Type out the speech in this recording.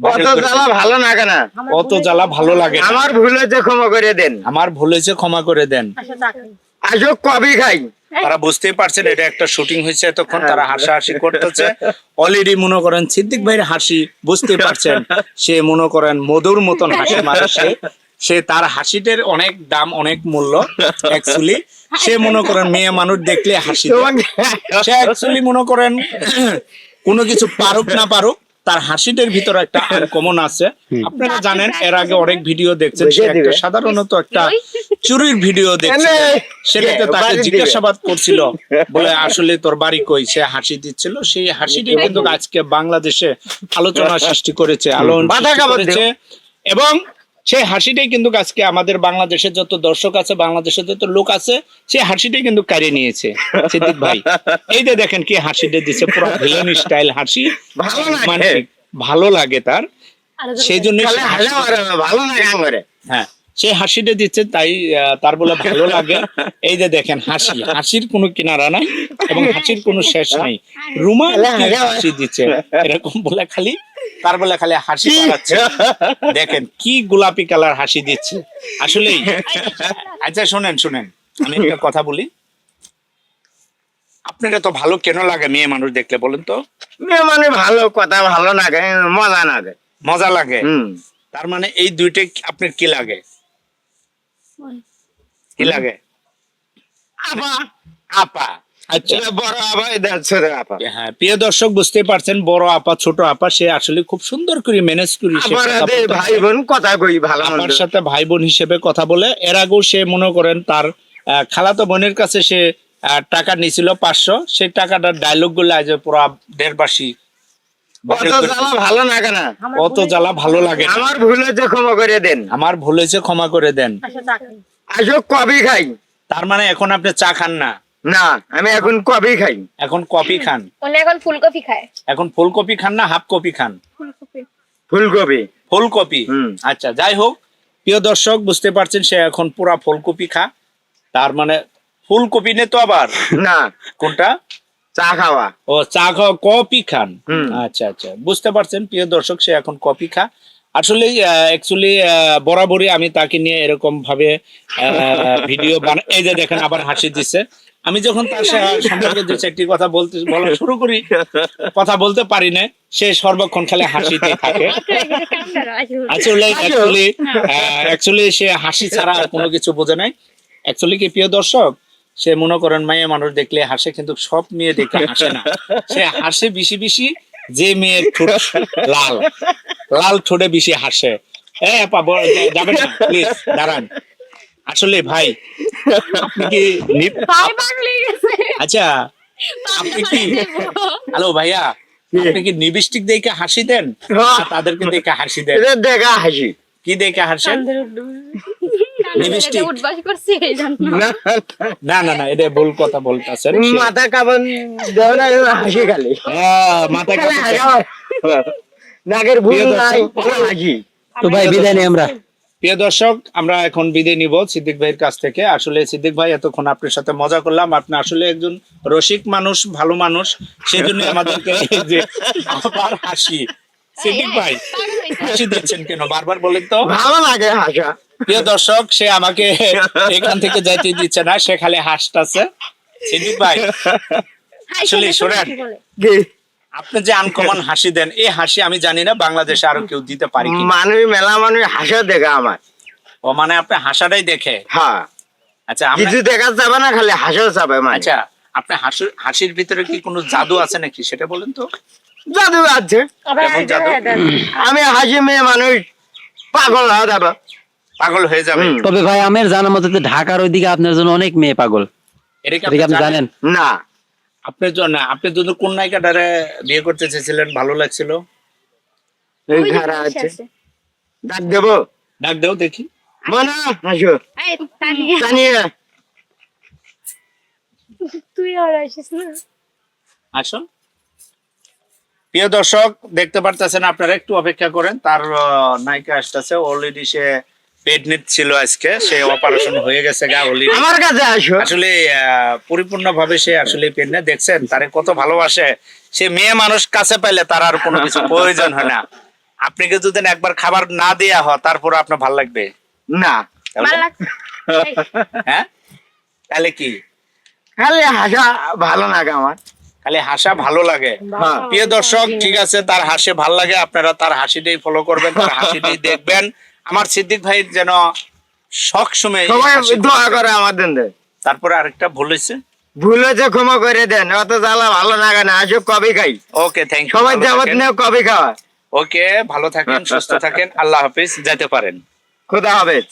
অত জ্বালা ভালো না কেন? অত জ্বালা ভালো লাগে আমার ভুল হয়েছে ক্ষমা করে দেন। আমার ভুল হয়েছে ক্ষমা করে দেন। কবি খাই। তারা বুঝতেই পারছেন এটা একটা শুটিং হয়েছে এতক্ষণ তারা হাসাহাসি করতেছে। অলরেডি মনে করেন সিদ্দিক ভাইয়ের হাসি বুঝতে পারছেন সে মনে করেন মধুর মতন হাসি মারে সে। সে তার হাসিটার অনেক দাম অনেক মূল্য অ্যাকচুয়ালি সে মনে করেন মেয়ে মানুষ দেখলে হাসি সে অ্যাকচুয়ালি মনে করেন কোনো কিছু পারুক না পারুক তার হাসিটার ভিতরে একটা কমন আছে। আপনারা জানেন এর আগে অনেক ভিডিও দেখছেন সে একটা সাধারণত একটা চুরির ভিডিও দেখছে সেটাতে তাকে জিজ্ঞাসাবাদ করছিল বলে আসলে তোর বাড়ি কই? সে হাসি দিচ্ছিল। সেই হাসিটি কিন্তু আজকে বাংলাদেশে আলোচনা সৃষ্টি করেছে করেছে। এবং সেই হাসিটাই কিন্তু আজকে আমাদের বাংলাদেশের যত দর্শক আছে বাংলাদেশের যত লোক আছে সেই হাসিটাই কিন্তু কারিয়ে নিয়েছে সিদ্দিক ভাই। এই যে দেখেন কি হাসিটা দিচ্ছে পুরো ভিলেন স্টাইল হাসি। ভালো লাগে। মানে ভালো লাগে তার। সেই জন্য ভালো না গান করে হ্যাঁ সে হাসিটা দিচ্ছে তাই তার বলে ভালো লাগে। এই যে দেখেন হাসি হাসির কোনো কিনারা নাই এবং হাসির কোনো শেষ নাই। রুমাল হাসি দিচ্ছে এরকম বলে খালি তার বলে খালি হাসি পাচ্ছে দেখেন কি গোলাপি কালার হাসি দিচ্ছে। আসলেই। আচ্ছা শোনেন শোনেন। আমি একটা কথা বলি। আপনার তো ভালো কেন লাগে মেয়ে মানুষ দেখলে বলেন তো? মেয়ে মানে ভালো কথা ভালো লাগে মজা না গায় মজা লাগে। হুম। তার মানে এই দুইটা আপনার কি লাগে? কি লাগে? আপা। আপা। আচ্ছা। বড় আপা এটা ছোট আপা। হ্যাঁ প্রিয় দর্শক বুঝতে পারছেন বড় আপা ছোট আপা সে আসলে খুব সুন্দর করে ম্যানেজ করি সে আমার ভাই বোন কথা কই ভালো আপার মন্দ? সাথে ভাই বোন হিসেবে কথা বলে এর আগেও সে মনে করেন তার খালাতো বোনের কাছে সে আহ, টাকা নিছিল পাঁচশো সেই টাকাটার ডায়লগগুলো আজ পুরো দেড়বাসী অত জ্বালা ভালো না অত জ্বালা ভালো লাগে আমার ভুল হয়েছে ক্ষমা করে দেন। আমার ভুল হয়েছে ক্ষমা করে দেন। আসো কবি খাই। তার মানে এখন আপনি চা খান না? না আমি এখন কবি খাই। এখন কফি খান। উনি এখন ফুলকপি খায়। এখন ফুলকপি খান না হাফ কপি খান? ফুলকপি। ফুলকপি। ফুলকপি? আচ্ছা যাই হোক প্রিয় দর্শক বুঝতে পারছেন সে এখন পুরা ফুলকপি খা। তার মানে ফুলকপি নে তো আবার। না। কোনটা? চা খাওয়া। ও চা খাওয়া কপি খান? হুম। আচ্ছা আচ্ছা। বুঝতে পারছেন প্রিয় দর্শক সে এখন কপি খা। আসলে অ্যাকচুয়ালি বরাবরই আমি তাকে নিয়ে এরকম ভাবে ভিডিও বানা এই যে দেখেন আবার হাসি দিচ্ছে আমি যখন তার সম্পর্কে দু চারটি কথা বলতে বলা শুরু করি কথা বলতে পারি না সে সর্বক্ষণ খালি হাসিতে থাকে। অ্যাকচুয়ালি অ্যাকচুয়ালি সে হাসি ছাড়া আর কোনো কিছু বোঝে নাই। অ্যাকচুয়ালি কি প্রিয় দর্শক সে মনে করেন মাইয়া মানুষ দেখলে হাসে কিন্তু সব মেয়ে দেখে হাসে না। সে হাসে বেশি বেশি যে মেয়ের ঠোঁট লাল লাল ঠোঁটে বেশি হাসে। ব- যাবেন না প্লিজ দাঁড়ান। আসলে ভাই আপনি কি আচ্ছা আপনি কি হ্যালো ভাইয়া আপনি কি নিবিষ্টিক দেখে হাসি দেন? হ্যাঁ। তাদেরকে দেখে হাসি দেন? দেখা হাসি। কি দেখে হাসেন? না, না না না এটা ভুল কথা বলতেছেন। মাথা কাবন দেও না হাসি খালি। মাথা খালি কাঁপছে। ভুল। নাই হাসি। তো ভাই বিদায় নেই আমরা। প্রিয় দর্শক আমরা এখন বিদায় নিব সিদ্দিক ভাইয়ের কাছ থেকে। আসলে সিদ্দিক ভাই এতক্ষণ আপনার সাথে মজা করলাম। আপনি আসলে একজন রসিক মানুষ ভালো মানুষ সেই জন্য আমাদেরকে যে আবার হাসি। সিদ্দিক ভাই হাসি দিচ্ছেন কেন? বারবার বলেন তো। ভালো লাগে হাসা। প্রিয় দর্শক সে আমাকে এখান থেকে যাইতে দিচ্ছে না সে খালি হাসতাছে। সিদ্দিক ভাই আসলে শোনেন। কি? আপনি যে আনকমন হাসি দেন এই হাসি আমি জানি না বাংলাদেশে আরও কেউ দিতে পারি মানুষ মেলা মানুষ হাসা দেখা আমার। ও মানে আপনি হাসাটাই দেখে? হ্যাঁ। আচ্ছা কিছু দেখা যাবে না খালি হাসা যাবে মানে। আচ্ছা আপনার হাসির হাসির ভিতরে কি কোনো জাদু আছে নাকি? সেটা বলেন তো। জাদু আছে। আমি হাসি মেয়ে মানুষ পাগল হয়ে যাবে। পাগল হয়ে যাবে। তবে ভাই আমের জানা মতে ঢাকার ওইদিকে আপনার জন্য অনেক মেয়ে পাগল। এটা কি আপনি আপনি জানেন? না। আপনার জন্য আপনি কোন নায়িকাটারে বিয়ে করতে চেয়েছিলেন? ভালো লাগছিল? এই ধারা আছে। ডাক দেবো। ডাক দেও দেখি। মনে হাসো জানিয়ে তুই আর আসিস না। আসুন প্রিয় দর্শক দেখতে পারতেছেন আপনারা একটু অপেক্ষা করেন। তার নায়িকা আসতেছে। অলরেডি সে ছিল আজকে সে অপারেশন হয়ে গেছে গা অলরেডি আমার কাছে আসো। আসলে পরিপূর্ণ ভাবে সে আসলে দেখছেন তারে কত ভালোবাসে। সে মেয়ে মানুষ কাছে পাইলে তার আর কোনো কিছু প্রয়োজন হয় না। আপনাকে যদি একবার খাবার না দেয়া হয় তারপর আপনার ভালো লাগবে? না। হ্যাঁ? তাহলে কি? খালি হাসা ভালো লাগে আমার। খালি হাসা ভালো লাগে। হ্যাঁ। প্রিয় দর্শক ঠিক আছে তার হাসি ভালো লাগে। আপনারা তার হাসিটাই ফলো করবেন তার হাসিটাই দেখবেন। আমার সিদ্দিক ভাই যেন সব সময় সবাই দোয়া করে আমার দেন তারপরে আরেকটা ভুলেছে ভুল হয়েছে ক্ষমা করে দেন। অত জ্বালা ভালো লাগে না আসব কবে খাই। ওকে থ্যাংক ইউ সবাই যাবত নেও কবে খাওয়া। ওকে ভালো থাকেন সুস্থ থাকেন আল্লাহ হাফিজ যেতে পারেন। খুদা হাফেজ।